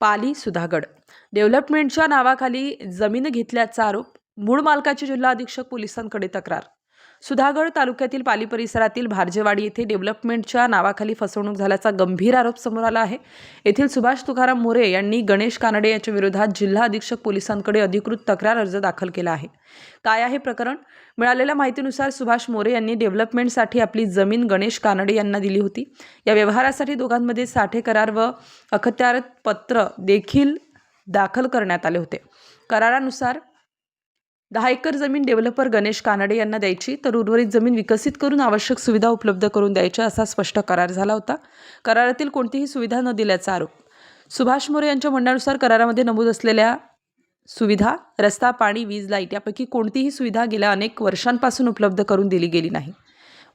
पाली सुधागड. डेव्हलपमेंटच्या नावाखाली जमीन घेतल्याचा आरोप मूळ मालकाची जिल्हा अधीक्षक पोलिसांकडे तक्रार सुधागड तालुक्यातील पाली परिसरातील भारजेवाडी येथे डेव्हलपमेंटच्या नावाखाली फसवणूक झाल्याचा गंभीर आरोप समोर आला आहे. येथील सुभाष तुकाराम मोरे यांनी गणेश कानडे यांच्या विरोधात जिल्हा अधीक्षक पोलिसांकडे अधिकृत तक्रार अर्ज दाखल केला आहे. काय आहे प्रकरण? मिळालेल्या माहितीनुसार सुभाष मोरे यांनी डेव्हलपमेंटसाठी आपली जमीन गणेश कानडे यांना दिली होती. या व्यवहारासाठी दोघांमध्ये साठे करार व अखत्यारपत्र देखील दाखल करण्यात आले होते. करारानुसार दहा एकर जमीन डेव्हलपर गणेश कानडे यांना द्यायची तर उर्वरित जमीन विकसित करून आवश्यक सुविधा उपलब्ध करून द्यायच्या असा स्पष्ट करार झाला होता. करारातील कोणतीही सुविधा न दिल्याचा आरोप. सुभाष मोरे यांच्या म्हणण्यानुसार करारामध्ये नमूद असलेल्या सुविधा रस्ता पाणी वीज लाइट यापैकी कोणतीही सुविधा गेल्या अनेक वर्षांपासून उपलब्ध करून दिली गेली नाही.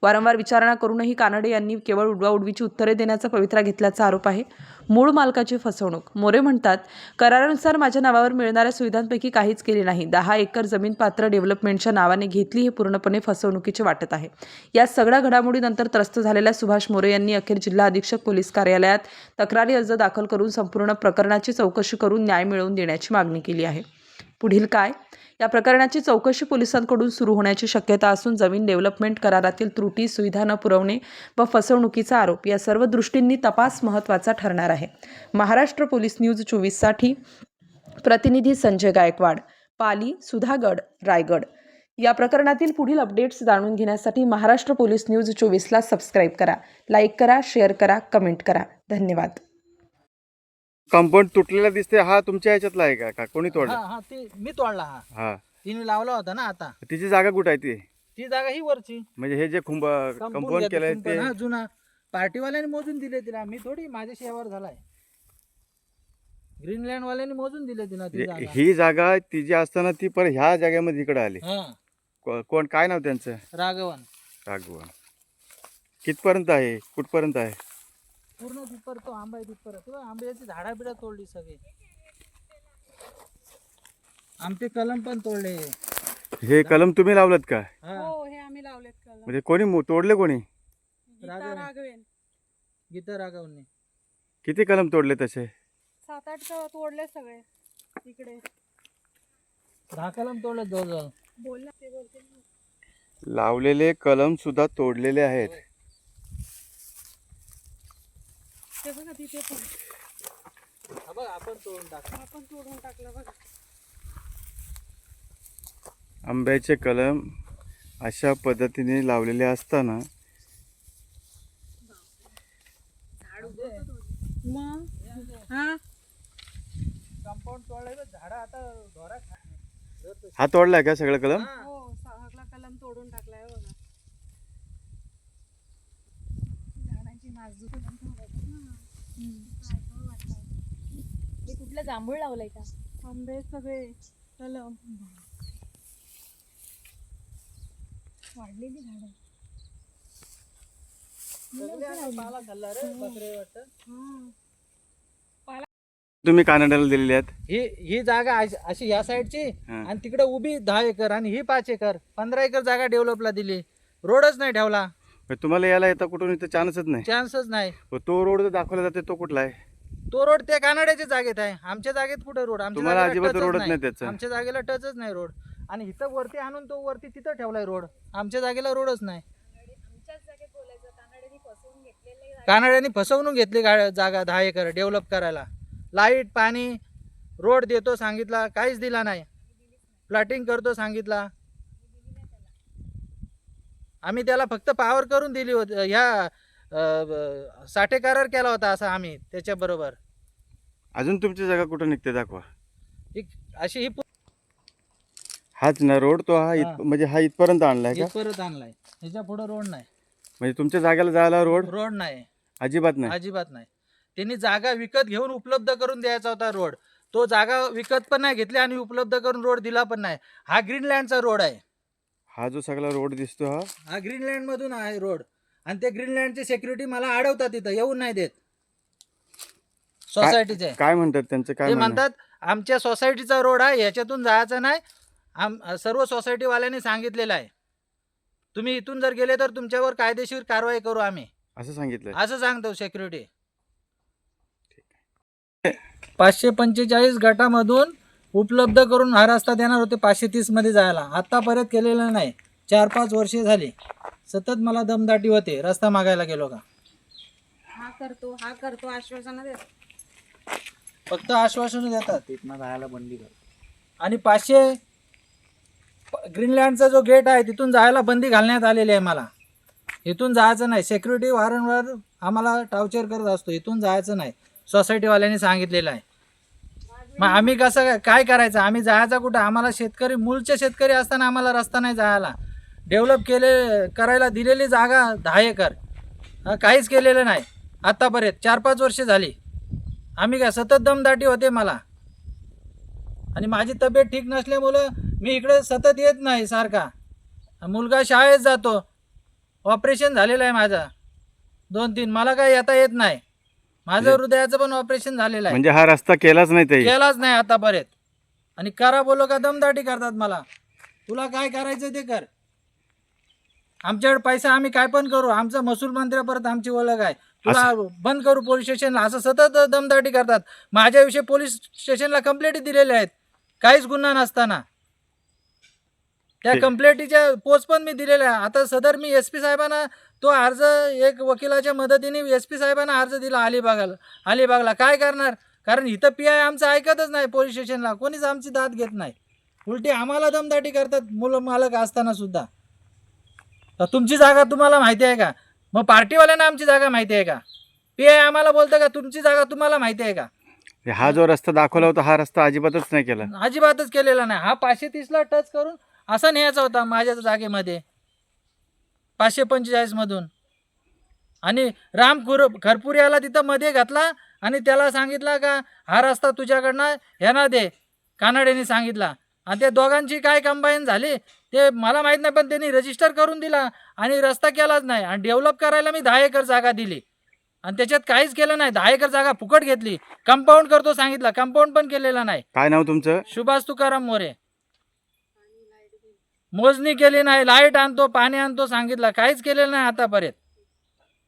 वारंवार विचारणा करूनही कानडे यांनी केवळ उडवाउडवीची उत्तरे देण्याचा पवित्रा घेतल्याचा आरोप आहे. मूळ मालकाची फसवणूक. मोरे म्हणतात करारानुसार माझ्या नावावर मिळणाऱ्या सुविधांपैकी काहीच केले नाही. दहा एकर जमीन पात्र डेव्हलपमेंटच्या नावाने घेतली हे पूर्णपणे फसवणुकीचे वाटत आहे. या सगळ्या घडामोडीनंतर त्रस्त झालेल्या सुभाष मोरे यांनी अखेर जिल्हा अधीक्षक पोलीस कार्यालयात तक्रारी अर्ज दाखल करून संपूर्ण प्रकरणाची चौकशी करून न्याय मिळवून देण्याची मागणी केली आहे. पुढील काय? या प्रकरणाची चौकशी पोलिसांकडून सुरू होण्याची शक्यता असून जमीन डेव्हलपमेंट करारातील त्रुटी सुविधा न पुरवणे व फसवणुकीचा आरोप या सर्व दृष्टींनी तपास महत्त्वाचा ठरणार आहे. महाराष्ट्र पोलीस न्यूज चोवीससाठी प्रतिनिधी संजय गायकवाड पाली सुधागड रायगड. या प्रकरणातील पुढील अपडेट्स जाणून घेण्यासाठी महाराष्ट्र पोलीस न्यूज चोवीसला सबस्क्राईब करा लाईक करा शेअर करा कमेंट करा. धन्यवाद. कंपाऊंड तुटलेला दिसते हा तुमच्या ह्याच्यातला आहे का? का कोणी तोडला हा हा ते मी तोडला हा. हा. तिने लावला होता ना आता. तिची जागा कुठं आहे ती? ती जागा ही वरची. म्हणजे हे जे खुंब कंपाऊंड केलंय कुंपण, ते हा, जुना. पार्टीवाल्याने मोजून दिले तिला. मी थोडी माझ्या शेवावर झालाय. ग्रीनलँड वाल्याने मोजून दिले तिला ती जागा. ही जागा तिची असताना ती पर ह्या जागेमध्ये इकडे आली. हा. को- कोण काय नाव त्यांचं? राघवन. राघवन. कितपर्यंत आहे? कुठपर्यंत आहे? पूर्ण तिथपर तो आंबा आहे तिथपर तो आंब्याची झाडा बिडा तोडली सगळी. आमचे कलम पण तोडले. हे कलम तुम्ही लावलत का? हा. हो हे आम्ही लावलेत कलम. म्हणजे कोणी मो- तोडले कोणी? गीता राघवेन. राघवेन. गीता राघवनने किती कलम तोडले तसे? सात आठ क- तोडले सगळे इकडे. दहा कलम तोडले जवळजवळ. बोल ना ते बोलते ना. लावलेले कलम सुद्धा तोडलेले आहेत. ते बघा तिथे पण. हा बघ आपण तोडून टाकलं आपण तोडून टाकलं बघा. आंब्याचे कलम अशा पद्धतीने लावलेले असताना मग? हा? कंपाऊंड तोडलंय बघ, झाडं आता खा- हा तोडलाय का सगळं कलम? हा. हो सगळा कलम तोडून टाकलाय बघा. हे कुठलं जांभूळ लावलंय का? आंबे सगळे कलम वाढलेली झाडं. वाटतं. तुम्ही कानड्याला दिलेले आहेत? ही ही जागा अशी- अशी या साईडची हा. आणि तिकडे उभी दहा एकर आणि ही पाच एकर. पंधरा एकर जागा डेव्हलपला दिली. रोडच नाही ठेवला. तुम्हाला यायला येता कुठून? इथं चान्सच नाही. चान्सच नाही. तो रोड जो दाखवला जाते तो कुठला आहे? तो रोड त्या कानड्याच्या जागेत आहे. आमच्या जागेत कुठे रोड? आमच्या तुम्हाला जागेला अजिबात touchच रोडच नाही. त्याचं. आमच्या जागेला टचच नाही रोड. आणि इथं वरती आणून तो वरती तिथं ठेवलाय रोड. आमच्या जागेला रोडच नाही. कानड्यांनी फसवणूक घेतली गा- जागा दहा एकर डेव्हलप करायला. लाइट पाणी रोड देतो सांगितला काहीच दिला नाही. प्लॅटिंग करतो सांगितला. आम्ही त्याला फक्त पावर करून दिली होती ह्या साठे करार केला होता असा आम्ही त्याच्याबरोबर अजून तुमची जागा कुठं निघते दाखवा. ही- अशी ही पु- हाच ना रोड तो हा इत हा. म्हणजे हा इथपर्यंत आणलाय का? ही परत आणलाय. ह्याच्या पुढे रोड नाही. म्हणजे तुमच्या जागेला जायला रोड? रोड नाही. अजिबात नाही. अजिबात नाही. त्यांनी जागा विकत घेऊन उपलब्ध करून द्यायचा होता रोड. तो जागा विकत पण नाही घेतली आणि उपलब्ध करून रोड दिला पण नाही. हा ग्रीनलँडचा रोड आहे. हा जो सगळा रोड दिसतो हा. हा ग्रीनलँड मधून आहे रोड आणि ते ग्रीनलँडचे सेक्युरिटी मला अडवतात तिथं येऊन नाही देत. सोसायटीचे काय म्हणतात त्यांचं काय ते म्हणणं? आहे? म्हणतात आमच्या सोसायटीचा रोड आहे ह्याच्यातून जायचं नाही. आम सर्व सोसायटीवाल्यांनी सांगितलेलं आहे. तुम्ही इथून जर गेले तर तुमच्यावर कायदेशीर कारवाई करू आम्ही. असं सांगितलं असं सांगतो सेक्युरिटी पाचशे पंचेचाळीस गटामधून उपलब्ध करून हा रस्ता देणार होते पाचशे तीसमध्ये जायला. आत्तापर्यंत केलेलं नाही. चार पाच वर्षे झाली. सतत मला दमदाटी होते. रस्ता मागायला गेलो का? हा करतो हा करतो. आश्वासन देत. फक्त आश्वासन देतात. तिथनं जायला बंदी कर. आणि पाचशे प- ग्रीनलँडचा जो गेट आहे तिथून जायला बंदी घालण्यात आलेली आहे मला. इथून जायचं नाही. सेक्युरिटी वारंवार आम्हाला टार्चर करत असतो. इथून जायचं नाही. सोसायटीवाल्यांनी सांगितलेलं आहे. मग आम्ही कसं काय- काय करायचं? आम्ही जायचं कुठं? आम्हाला शेतकरी मूळचे शेतकरी असताना आम्हाला रस्ता नाही जायला. डेव्हलप केले करायला दिलेली जागा दहा एकर. हा, काहीच केलेलं नाही. आत्तापर्यंत चार पाच वर्षे झाली. आम्ही काय सतत दमदाटी होते मला. आणि माझी तब्येत ठीक नसल्यामुळं मी इकडे सतत येत नाही सारखा. मुलगा शाळेत जातो. ऑपरेशन झालेलं आहे माझं. दोन तीन मला काय येता येत नाही. माझं हृदयाचं पण ऑपरेशन झालेलं आहे. म्हणजे हा रस्ता केलाच नाही ते. केलाच नाही आतापर्यंत. आणि करा बोलो का दमदाटी करतात मला. तुला काय करायचं ते कर. आमच्याकडे पैसा आम्ही काय पण करू. आमचं महसूल मंत्र्यापर्यंत आमची ओळख आहे. तुला बंद करू पोलीस स्टेशनला. असं सतत दमदाटी करतात. माझ्याविषयी पोलीस स्टेशनला कंप्लेंट दिलेल्या आहेत. काहीच गुन्हा नसताना. त्या. कंप्लेंटीच्या पोच पण मी दिलेल्या आहे. आता सदर मी एस पी साहेबांना तो अर्ज एक वकिलाच्या मदतीने एस पी साहेबांना अर्ज दिला अलिबागला. अलिबागला. काय करणार? कारण इथं पी आय आमचं ऐकतच नाही पोलीस स्टेशनला. कोणीच आमची दाद घेत नाही. उलटी आम्हाला दमदाटी करतात मुलं मालक असताना सुद्धा. तर तुमची जागा तुम्हाला माहिती आहे का? मग पार्टीवाल्यांना आमची जागा माहिती आहे का? पी आय आम्हाला बोलतं का तुमची जागा तुम्हाला माहिती आहे का? हा जो रस्ता दाखवला होता हा रस्ता अजिबातच नाही केला. अजिबातच केलेला नाही. हा पाचशे तीसला टच करून असा न्यायचा होता माझ्या जागेमध्ये. पाचशे पंचेचाळीसमधून आणि राम खुर खरपुऱ्याला तिथं मध्ये घातला आणि त्याला सांगितला का हा रस्ता तुझ्याकडनं ह्यांना दे कानड्याने सांगितला. आणि त्या दोघांची काय कंबाईन झाली ते मला माहीत नाही पण त्यांनी रजिस्टर करून दिला आणि रस्ता केलाच नाही. आणि डेव्हलप करायला मी दहा एकर जागा दिली. आणि त्याच्यात काहीच केलं नाही. दहा एकर जागा फुकट घेतली. कंपाऊंड करतो सांगितलं. कंपाऊंड पण केलेलं नाही. काय नाव तुमचं? सुभाष तुकाराम मोरे. मोजणी केली नाही लाइट आणतो पाणी आणतो सांगितलं काहीच केलेलं नाही आतापर्यंत.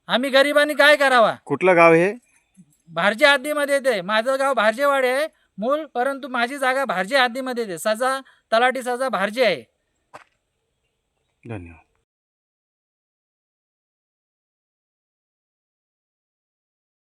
आम्ही गरिबांनी काय करावा? कुठलं गाव हे? भारजे हद्दीमध्ये येते. माझं गाव भारजेवाडे आहे. मूळ परंतु माझी जागा भारजे हद्दीमध्ये येते. सजा तलाठी सजा भारजे आहे. धन्यवाद.